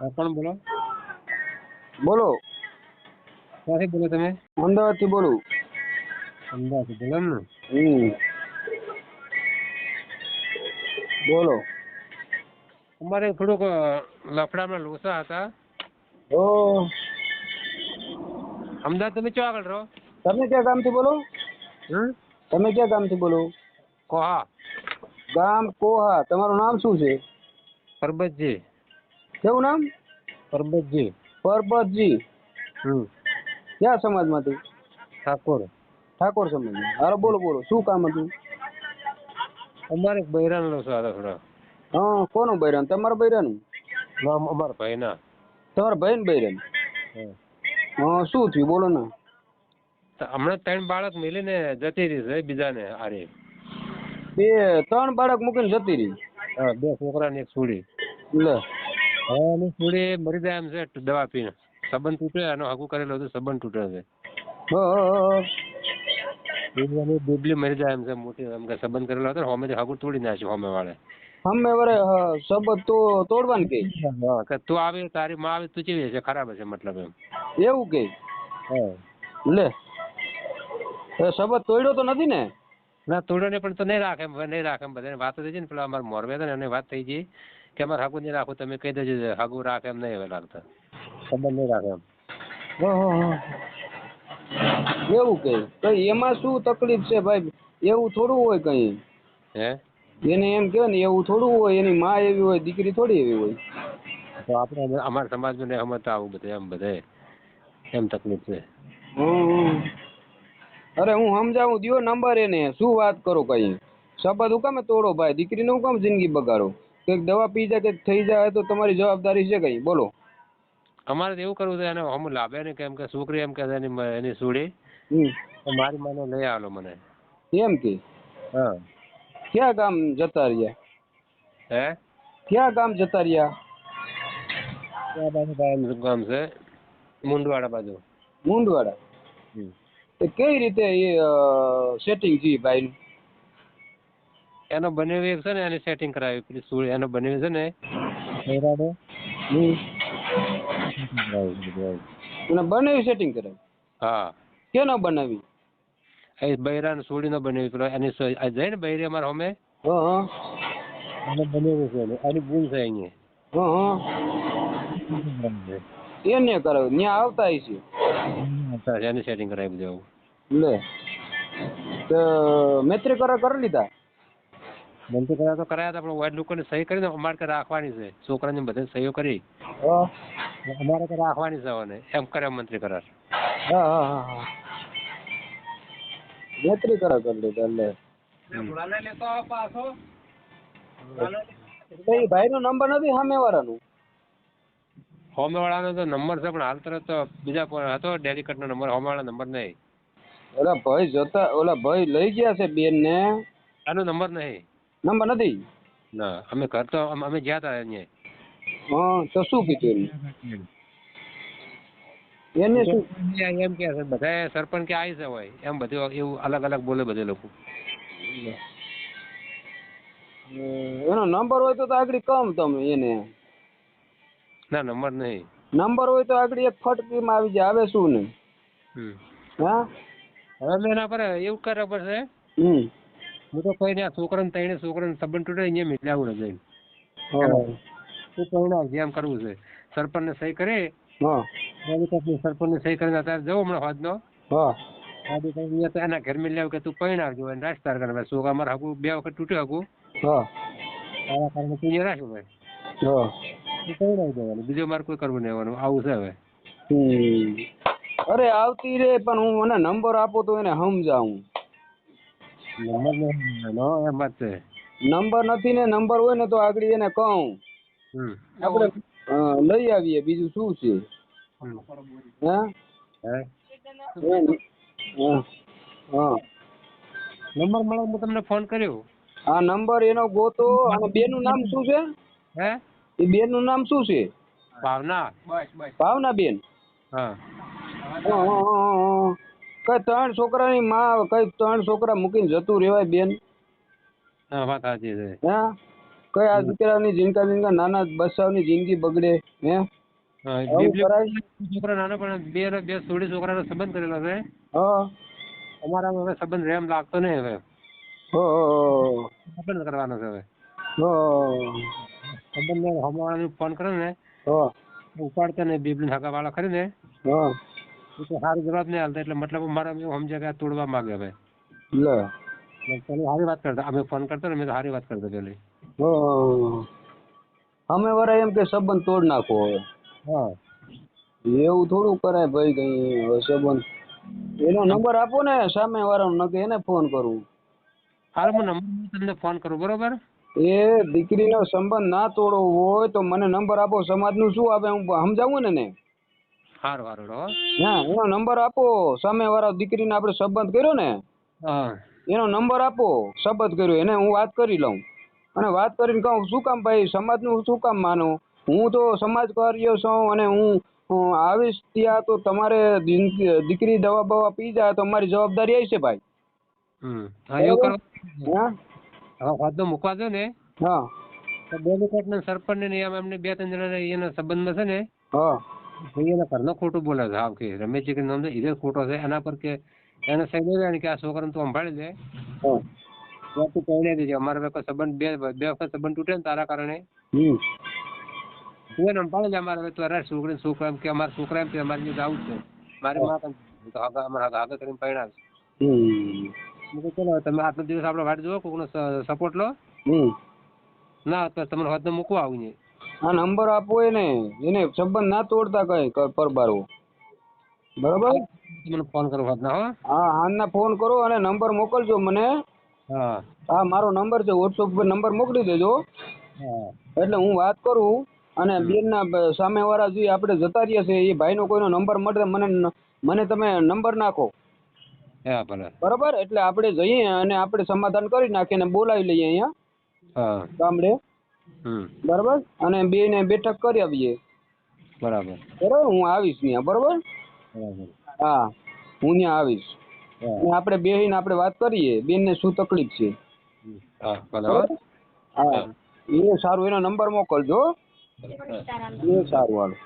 હા કોણ બોલો? બોલો. ક્યાંથી બોલો તમે? અમદાવાદથી બોલું. અમદાવાદથી બોલો ને હમ. બોલો. અમારે થોડુંક લફડામાં લોસા હતા. ઓ. અમદાવાદ તમે ચો આગળ રહો? તમે ક્યાં ગામથી બોલો? હમ? તમે ક્યાં ગામથી બોલો? કોહા. ગામ કોહા. તમારું નામ શું છે? પરબતજી. કેવું નામ? પરબતજી. પરબતજી. હમ. ક્યાં સમાજમાંથી? ઠાકોર. ઠાકોર સમાજ અરે બોલો બોલો. શું કામ હતું? અમારે બૈરાનો સારા થોડા. હા કોનું બૈરાન? તમારા બૈરાનું? નામ અમારા ભાઈના. તમારા ભાઈ ને બૈરાન? હા. હા શું થયું? બોલો ને. હમણાં ત્રણ બાળક મિલીને જતી રહી છે બીજાને આરે બે ત્રણ બાળક મૂકીને જતી રહી? હા બે છોકરા ને એક છોડી. લે. હવે એની મરી જાય એમ છે દવા પીને. સંબંધ તૂટે એનો હગું કરેલો હતો સંબંધ તૂટે છે. એની બેબલી મરી જાય એમ છે મોટી એમ કે સંબંધ કરેલો હતો હોમે હોમેથી તોડી નાખ્યું હોમે વાળે. હમે વરે સંબંધ તો તોડવાનું કે? કે તું આવી તારી માં આવી તું ચીવી છે ખરાબ છે મતલબ એમ. એવું કે? લે. સંબંધ તોડ્યો તો નથી ને? ના તોડ્યો ને પણ તો નહીં રાખે નહીં રાખે એમ બધાને. વાત થઈ છે ને પેલા અમારે મોરબે હતા ને એની વાત થઈ ગઈ. કે અમારે હાગું નહીં રાખવું તમે કહી દેજો હાગું રાખે એમ નહીં હવે લાગતા. ખબર નહીં રાખે એમ. એવું કે તો એમાં શું તકલીફ છે ભાઈ? એવું થોડું હોય કઈ? હે? એને એમ કે ને એવું થોડું હોય એની માં એવી હોય દીકરી થોડી એવી હોય. તો આપણે અમે- અમારા સમાજમાં ને હમત આવું બધે એમ બધે. એમ તકલીફ છે. હમ. અરે હું સમજાવું દિયો નંબર એને. શું વાત કરો કઈ? શબ્દ હું કામે તોડો ભાઈ? દીકરીને હું કામ જિંદગી બગાડો? કંઈક દવા પી જાય કંઈક થઈ જાય તો તમારી જવાબદારી છે કઈ? બોલો. અમારે તો એવું કરવું છે એને હમ લાભે ને કેમ કે છોકરી એમ કે છે એની સુડી. મારી માને લઈ આવેલો મને. એમ કે? હા. ક્યાં ગામ જતા રહ્યા? હે? ક્યાં ગામ જતા રહ્યા? ક્યાં બાજુ ગામ છે મુંડવાડા બાજુ. મુંડવાડા. એ કઈ રીતે એ સેટિંગ છે ભાઈ એનો બનેવી એક છે ને એની સેટિંગ કરાવી પેલી સુર એનો બનેવી છે ને બરાબર ને બનાવી સેટિંગ કરાવી. હા. કેનો બનાવી? એ બૈરાને સુડીનો બનેવી પેલો એની આ જાય ને બૈરી અમારા હોમે હ હ. એને બનેવી છે એની ભૂલ છે અહીંયા. હ હ. એને કરાવ ત્યાં આવતા હશે. અચ્છા, એની સેટિંગ કરાવી દેવું લે. તો મૈત્રી કરા કરી લીધા? મંત્રી કરાયા તો કરાયા હતા પણ વાઇટ લોકોને સહી કરીને અમારે ત્યાં રાખવાની છે. છોકરાને બધે સહીઓ કરી. અમારે ત્યાં રાખવાની છે હવે એમ કરે મંત્રી કરાર. હા હા હા હા. મૈત્રી કરાર કરી લીધા એટલે એ ભાઈનો નંબર નથી સામે વાળાનું હોમે વાળાનો તો નંબર છે પણ હાલ તરત તો બીજા કોઈ હતો ડેલિકેટ નો નંબર હોમે વાળા નંબર નહીં. ઓલા ભાઈ જોતા ઓલા ભાઈ લઈ ગયા છે બેન ને આનો નંબર નહીં. નંબર નથી? ના અમે કરતો અમે ગયા હતા અહીંયા. હા તો શું કીધું એને શું? એમ કે બધા સરપંચ કે આવી છે હોય. એમ બધું એવું અલગ અલગ બોલે બધે લોકો. એનો નંબર હોય તો તો આગળ કમ તમે એને. ના નંબર નહીં. નંબર હોય તો આગળ એક ફટકીમાં આવી જાય આવે શું નહીં હા? હવે મેં એના પર એવું કરવા પડશે હમ. હું તો કઈ આ છોકરાને તઈને છોકરાને સંબંધ તૂટે અહીંયા મિલાવું ને જઈને તું કઈ ના જેમ કરવું છે. સરપંચને સહી કરે. સરપંચ ને સહી કરીને અત્યારે જવું હમણાં હોજનો. નો અહીંયા તો એના ઘર મિલાવ કે તું પૈણ આવજો અને રાજતાર કરે ભાઈ છોકરા મારા હકું બે વખત તૂટ્યું હકું હા. તારા કારણે તું અહીંયા રાખ્યું ભાઈ પૈણ આવી જવાનું બીજો મારે કોઈ કરવું નહીં આવવાનું. આવું છે હવે. અરે આવતી રે પણ હું મને નંબર આપો તો એને સમજાવું. નંબર નહીં નો એમ જ છે. નંબર નથી ને નંબર હોય ને તો આગળ એને કહું. આપણે લઈ આવીએ બીજું શું છે. હા? હે? હા? હા નંબર મળે હું તમને ફોન કર્યો. આ નંબર એનો ગોતો અને બેનનું નામ શું છે? હે? એ બેનનું નામ શું છે? ભાવના. ભાવના બેન હા. કઈ ત્રણ છોકરાની માં કઈ ત્રણ છોકરા મૂકીને જતું રહેવાય બેન? હા વાત સાચી છે. હા? કઈ આ દીકરાની જિંદગા જિંદગા નાના બચ્ચાઓની જિંદગી બગડે હે? કરાય? છોકરા નાના પણ બે ને બે સોળી છોકરાનો સંબંધ કરેલો છે. હા. અમારા હવે સંબંધ રેમ લાગતો નહીં હવે. હો સંબંધ કરવાનો છે હવે. હો સંબંધ હમણાં ફોન કરે ને હો ઉપાડતા ને બીબલી ઢાકા વાળા ખરી ને. હા સારો જવાબ નહીં હાલતા એટલે મતલબ મારા એવું સમજે કે આ તોડવા માંગે હવે લે. સારી વાત કરતા અમે ફોન કરતા ને મેં સારી વાત કરતા પેલી. અમે વરા એમ કે સંબંધ તોડ નાખો હવે. હા. એવું થોડું કરાય ભાઈ કઈ સંબંધ. એનો નંબર આપો ને સામે વાળાનો નકે એને ફોન કરું. હાલ હું નંબર તમને ફોન કરું બરોબર? એ દીકરીનો સંબંધ ના તોડવો હોય તો મને નંબર આપો સમાજનું શું આપે હું સમજાવું ને ને સારું સારું હો. હા એનો નંબર આપો. સામે વાળા દીકરીને આપણે સંબંધ કર્યો ને હા. એનો નંબર આપો સંબંધ કર્યો એને હું વાત કરી લઉં. અને વાત કરીને કહું શું કામ ભાઈ સમાજનું શું કામ માનું? હું તો સમાજ કાર્ય છું અને હું આવીશ ત્યાં તો તમારે દીકરી દવા બવા પી જાય તો મારી જવાબદારી આવી છે ભાઈ. હા મૂકવા દો ને. હા. ને સરપંચ ને એમ એમને બે ત્રણ જણા એના સંબંધમાં છે ને. હા. ભાઈ એના ઘરનો ખોટું બોલે છે. હાવ કે રમેશજી કે નામ છે એ ખોટો છે એના પર કે એને સાઈડ આવે કે આ છોકરાને તું સંભાળી લે. હા. ત્યાં તું પરણી દેજે અમારે વખત સંબંધ બે બે વખત સંબંધ તૂટે ને તારા કારણે. તું એને સંભાળી લે અમારે તું અરે છોકરી છોકરા કે અમારા છોકરા એમ કે અમારે જવું છે. મારે અમારે આગળ કરીને પરણાવે છે. ચલો તમે આટલો દિવસ આપણે વાટ જુઓ કોકનો સપોર્ટ લો. ના તો તમને હોદ્દો મૂકવા આવીને. આ નંબર આપવો એને એને સંબંધ ના તોડતા કઈ પરબારો. બરાબર? મને ફોન કરો ના હા. હાલના ફોન કરો અને નંબર મોકલજો મને. હા. હા મારો નંબર છે વોટ્સઅપ પર નંબર મોકલી દેજો. એટલે હું વાત કરું અને બેનના સામે સામેવાળા જે આપણે જતા રહીએ છે એ ભાઈનો કોઈનો નંબર મળે મને મને તમે નંબર નાખો. બરોબર? એટલે આપણે જઈએ અને આપણે સમાધાન કરી નાખીએ અને બોલાવી લઈએ અહીંયા. ગામડે. બરાબર? અને બે ને બેઠક કરી આવીએ. બરાબર. બરાબર? હું આવીશ ત્યાં બરાબર? બરાબર. હા હું ત્યાં આવીશ. હા. અને આપણે વાત કરીએ બેન ને શું તકલીફ છે? હા હા. એ સારું એનો નંબર મોકલજો. એ સારું હાલો.